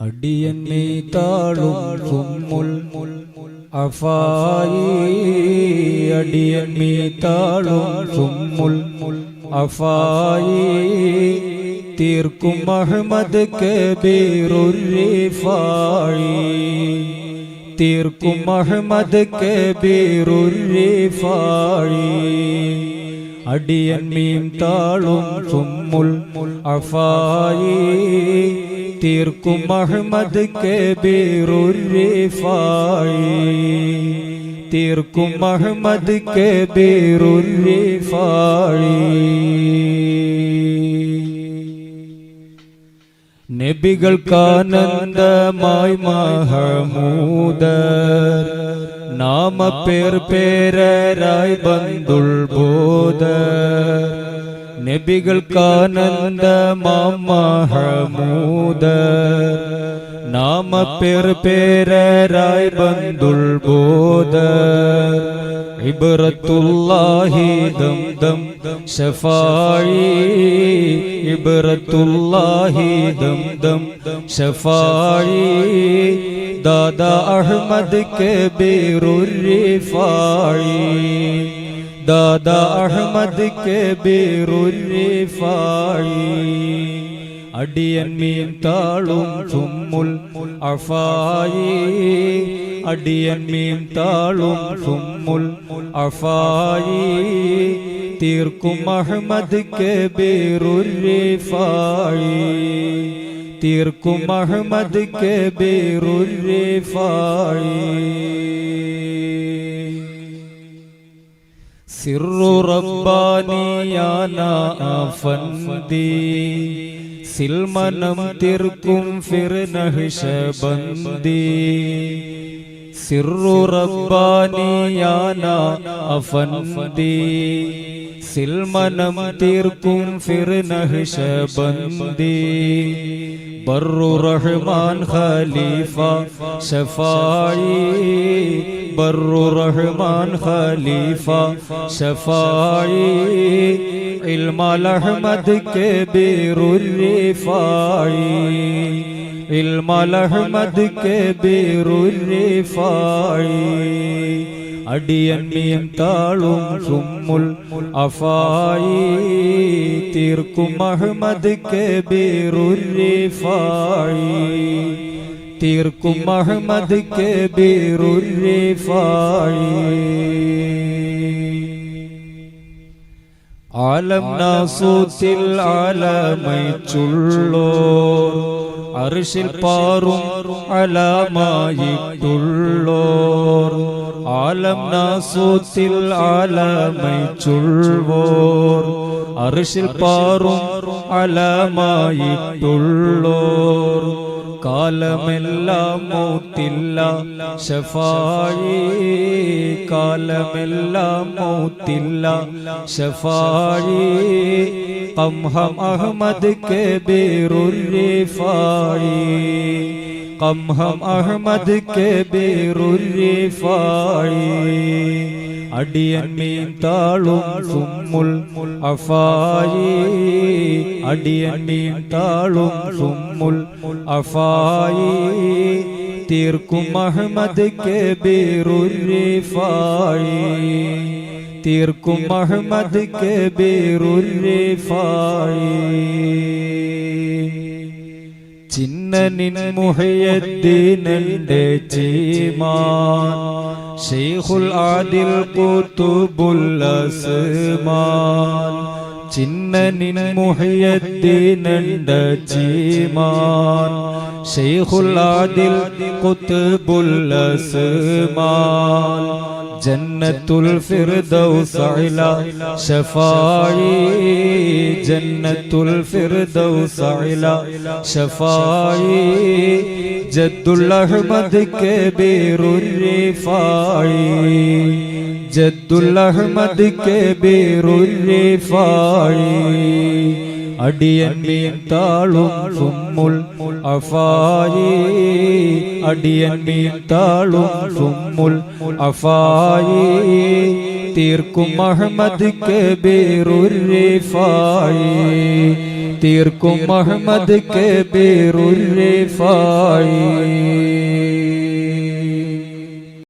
അടിയന്നെ താളും സുമ്മുൽ അഫായി. അടിയന്നെ താളും സുമ്മുൽ അഫായി. തീർക്കും അഹമ്മദ് കബീറുരിഫായി തീർക്കും അഹമ്മദ് കബീറുരിഫായി അടിയൻ മീം താളും സുമ്മുൽ അഫായി. തീർക്കും അഹമ്മദ് കബീറുരിഫായി തീർക്കും അഹമ്മദ് കബീറുരിഫായി നബികൾക്കാനന്ദമായി മഹമൂദ നാമ പേർ പേരായി ബന്ധുൾ ബോധ നബികൾക്കാനന്ദമാം മഹമൂദർ നാമ പേർ പേരായി ബന്ധുൾ ബോധ ഇബറത്തുല്ലാഹി ദം ദം ഷഫായി ഇബ്രത്തുല്ലാഹി ദം ദം ഷഫായി ദാദാ അഹ്മദ് കബീറുരിഫായി ദാദാ അഹമ്മദ് കബീറുരിഫായി അടിയൻ മീൻ താളും ചുമ്മുൽ അഫായി. അടിയൻ മീൻ താളും ചുമ്മുൽ അഫായി. തീർക്കും അഹമ്മദ് കബീറുരിഫായി തീർക്കും അഹമ്മദ് കബീറുരിഫായി സിറു റബ്ബാനിയാന അഫന്തി സിൽമനം തീർക്കും ഫിർ നഹിഷബന്തി സിറു റബ്ബാനിയാന അഫന്തി. സിൽമനം തീർക്കും ഫിർ നഹിഷബന്തി ബറു റഹ്മാൻ ഖലീഫ ഷഫായി ബറു റഹ്മാൻ ഖലീഫ ഷഫായി ഇൽമൽ അഹ്മദ് കബീറുരിഫായി ഇൽമൽ അഹ്മദ് കബീറുരിഫായി അടിയണ്ണിയും താളും സുമ്മുൽ അഫായി. തീർക്കും അഹമ്മദ് കബീറുരിഫായി തീർക്കും അഹമ്മദ് കബീറുരിഫായി ആലം നാസൂത്തിൽ ആലമൈച്ചുള്ളോ. അർഷിൽ പാറും അലമായിട്ടുള്ളോർ ആലം നാസൂത്തിൽ ആലമൈച്ചുള്ളോർ അർഷിൽ പാറും അലമായിട്ടുള്ളോർ കാലമെല്ലാം മൂത്തില്ല ഷഫായി കാലമെല്ലാം മൗത്തില്ല. ഷഫായി കംഹം അഹമ്മദ് കബീറുരിഫായി കംഹം അഹമ്മദ് കബീറുരിഫായി അടിയൻ മീൻ താളും സുമ്മുൽ അഫായി. അടിയൻ മീൻ താളും സുമ്മുൽ അഫായി. തീർക്കും അഹമ്മദ് കബീറുരിഫായി തീർക്കും അഹമ്മദ് കബീറുരിഫായി ചിന്നനിൻ മുഹയദ്ദീനന്റെ ചീമാൻ ഷെയ്ഖുൽ ആദിൽ കുതുബുൽ അസ്മാൻ. ചിന്നനിൻ മുഹയദ്ദീനന്റെ ചീമാൻ ഷെയ്ഖുല്ലാദിൽ കുതുബുൽ അസ്മാൻ ജന്നത്തുൽ ഫിർദൗസ് അല ഷഫായി. ജന്നത്തുൽ ഫിർദൗസ് അല ഷഫായി. ജദ്ദുൽ അഹ്മദ് കബീറുരിഫായി ജദ്ദുൽ അഹമ്മദ് കബീറുരിഫായി അടിയൻ താളും സുമ്മുൽ അഫായി. അടിയൻ താളും സുമ്മുൽ അഫായി. തീർക്കും അഹമ്മദ് കബീറുരിഫായി തീർക്കും അഹമ്മദ് കബീറുർ റിഫായി.